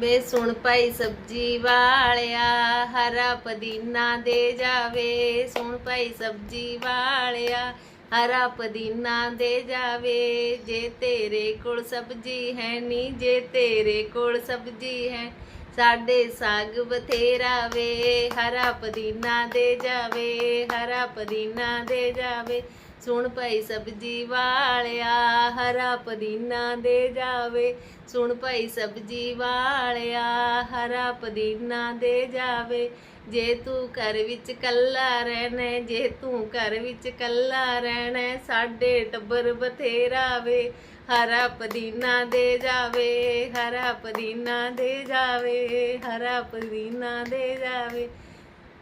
ਵੇ ਸੁਣ ਭਾਈ ਸਬਜੀ ਵਾਲਿਆ, ਹਰਾ ਪਦੀਨਾ ਦੇ ਜਾਵੇ। ਸੁਣ ਭਾਈ ਸਬਜੀ ਵਾਲਿਆ, ਹਰਾ ਪਦੀਨਾ ਦੇ ਜਾਵੇ। ਜੇ ਤੇਰੇ ਕੋਲ ਸਬਜੀ ਹੈ ਨੀ, ਜੇ ਤੇਰੇ ਕੋਲ ਸਬਜੀ ਹੈ, ਸਾਡੇ ਸਾਗ ਬਥੇਰਾ ਵੇ। ਹਰਾ ਪਦੀਨਾ ਦੇ ਜਾਵੇ, ਹਰਾ ਪਦੀਨਾ ਦੇ ਜਾਵੇ। ਸੁਣ ਭਾਈ ਸਬਜੀ ਵਾਲਿਆ, ਹਰਾ ਪਦੀਨਾ ਦੇ ਜਾਵੇ। ਸੁਣ ਭਾਈ ਸਬਜੀ ਵਾਲਿਆ, ਹਰਾ ਪਦੀਨਾ ਦੇ ਜਾਵੇ। ਜੇ ਤੂੰ ਘਰ ਵਿੱਚ ਕੱਲਾ ਰਹਿਣਾ, ਜੇ ਤੂੰ ਘਰ ਵਿੱਚ ਕੱਲਾ ਰਹਿਣਾ, ਸਾਡੇ ਟੱਬਰ ਬਥੇਰਾ ਵੇ। ਹਰਾ ਪਦੀਨਾ ਦੇ ਜਾਵੇ, ਹਰਾ ਪਦੀਨਾ ਦੇ ਜਾਵੇ, ਹਰਾ ਪਦੀਨਾ ਦੇ ਜਾਵੇ।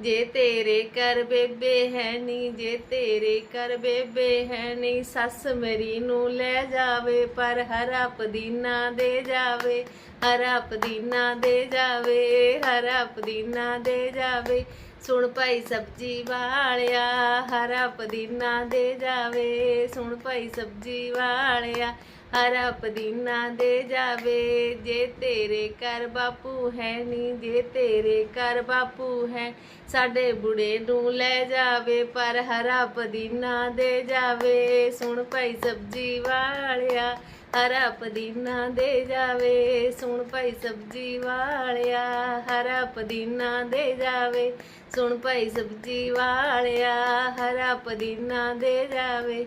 ਜੇ ਤੇਰੇ ਘਰ ਬੇਬੇ ਹੈ ਨੀ ਜੇ ਤੇਰੇ ਘਰ ਬੇਬੇ ਹੈ ਨੀ ਸੱਸ ਮੇਰੀ ਨੂੰ ਲੈ ਜਾਵੇ, ਪਰ ਹਰਾ ਪਦੀਨਾ ਦੇ ਜਾਵੇ, ਹਰਾ ਪਦੀਨਾ ਦੇ ਜਾਵੇ, ਹਰਾ ਪਦੀਨਾ ਦੇ ਜਾਵੇ। ਸੁਣ ਭਾਈ ਸਬਜੀ ਵਾਲਿਆ, ਹਰਾ ਪਦੀਨਾ ਦੇ ਜਾਵੇ। ਸੁਣ ਭਾਈ ਸਬਜੀ ਵਾਲਿਆ, ਹਰਾ ਪਦੀਨਾ ਦੇ ਜਾਵੇ। ਜੇ ਤੇਰੇ ਘਰ ਬਾਪੂ ਹੈ ਨੀ, ਜੇ ਤੇਰੇ ਘਰ ਬਾਪੂ ਹੈ, ਸਾਡੇ ਬੁੜੇ ਨੂੰ ਲੈ ਜਾਵੇ, ਪਰ ਹਰਾ ਪਦੀਨਾ ਦੇ ਜਾਵੇ। ਸੁਣ ਭਾਈ ਸਬਜੀ ਵਾਲਿਆ ਹਰਾ ਪਦੀਨਾ ਦੇ ਜਾਵੇ, ਸੁਣ ਭਾਈ ਸਬਜੀ ਵਾਲਿਆ, ਹਰਾ ਪਦੀਨਾ ਦੇ ਜਾਵੇ, ਸੁਣ ਭਾਈ ਸਬਜੀ ਵਾਲਿਆ, ਹਰਾ ਪਦੀਨਾ ਦੇ ਜਾਵੇ।